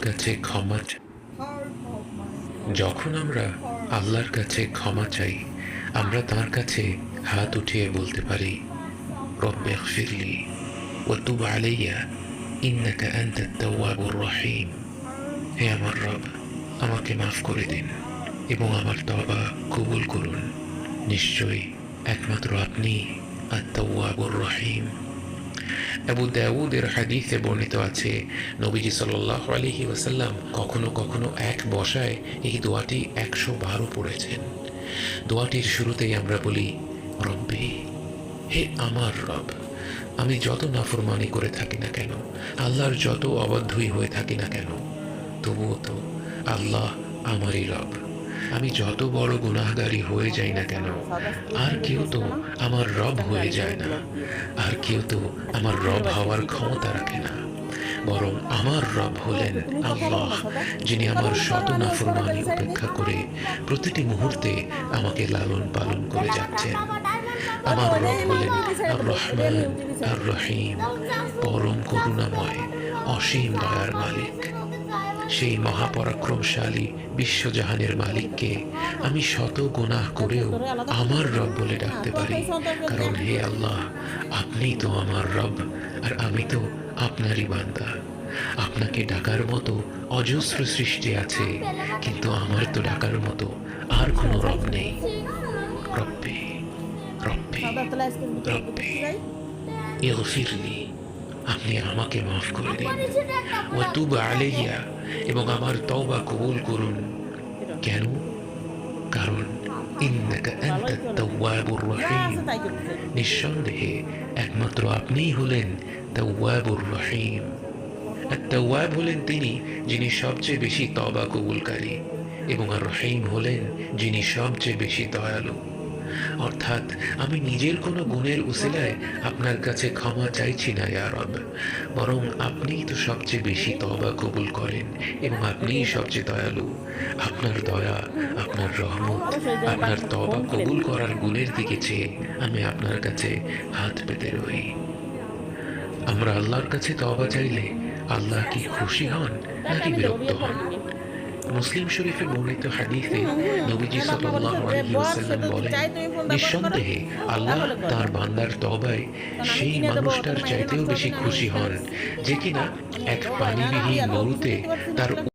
কাছে ক্ষমা যখন আমরা আল্লাহর কাছে ক্ষমা চাই, আমরা তার কাছে হাত উঠিয়ে বলতে পারি, রব্বে ফিরলি ও তুব আলাইয়া, ইন্নাকা আনতা রহিম। হে আমার রব, আমাকে মাফ করে দিন এবং আমার তবা কবুল করুন। নিশ্চয়ই একমাত্র আপনি আত্মাবুর রহিম। আবু দাউদের হাদিসে বর্ণিত আছে, নবীজি সাল্লাহ আলহি ওয়াসাল্লাম কখনো কখনো এক বসায় এই দোয়াটি একশো বারো পড়েছেন। দোয়াটির শুরুতেই আমরা বলি, রব্বি, হে আমার রব, আমি যত নাফরমানি করে থাকি না কেন, আল্লাহর যত অবাধ্যই হয়ে থাকি না কেন, তবুও তো আল্লাহ আমারই রব। আমি যত বড় গুনাহগারি হয়ে যাই না কেন, আর কেউ তো আমার রব হয়ে যায় না, আর কেউ তো আমার রব হওয়ার ক্ষমতা রাখে না। বরং আমার রব হলেন আল্লাহ, যিনি আমার শত নাফরমানি উপেক্ষা করে প্রতিটি মুহূর্তে আমাকে লালন পালন করে যাচ্ছেন। আমার রব হলেন আর রহমান আর রহিম পরম করুণাময়, অসীম দয়ার মালিক। সেই মহাপরাক্রমশালী বিশ্বজাহানের মালিককে আমি শত গুনাহ করেও আমার রব বলে ডাকতে পারি। কারণ হে আল্লাহ আপনিই তো আমার রব আর আমি তো আপনারই বান্দা। আপনাকে ডাকার মতো অজস্র সৃষ্টি আছে, কিন্তু আমার তো ডাকার মতো আর কোনো রব নেই। রব্বি রব্বি রব্বি, ইগফিরলি। আপনি আমাকে মাফ করে দিন। ও ওয়াতুব আলাইয়া এবং আমার তওবা কবুল করুন। কেন? কারণ নিঃসন্দেহে একমাত্র আপনিই হলেন তাওয়াবুর রহিম। তাওয়াব হলেন তিনি যিনি সবচেয়ে বেশি তবা কবুলকারী এবং আর রহিম হলেন যিনি সবচেয়ে বেশি দয়ালু। অর্থাৎ আমি নিজের কোনো গুণের উসিলায় আপনার কাছে ক্ষমা চাইছি না, ইয়া রব। বরং আপনিই তো সবচেয়ে বেশি তবা কবুল করেন এবং আপনিই সবচেয়ে দয়ালু। আপনার দয়া, আপনার রহমত, আপনার তবা কবুল করার গুণের দিকে চেয়ে আমি আপনার কাছে হাত পেতে রই। আমরা আল্লাহর কাছে তবা চাইলে আল্লাহ কি খুশি হন নাকি বিরক্ত হন? মুসলিম শরীফে বর্ণিত হাদিসে নবীজি সাল্লাল্লাহু বলেন, নিঃসন্দেহে আল্লাহ তার বান্দার তবায় সেই মানুষটার চাইতেও বেশি খুশি হন, যে কিনা এক পানিবিহীন মরুতে তার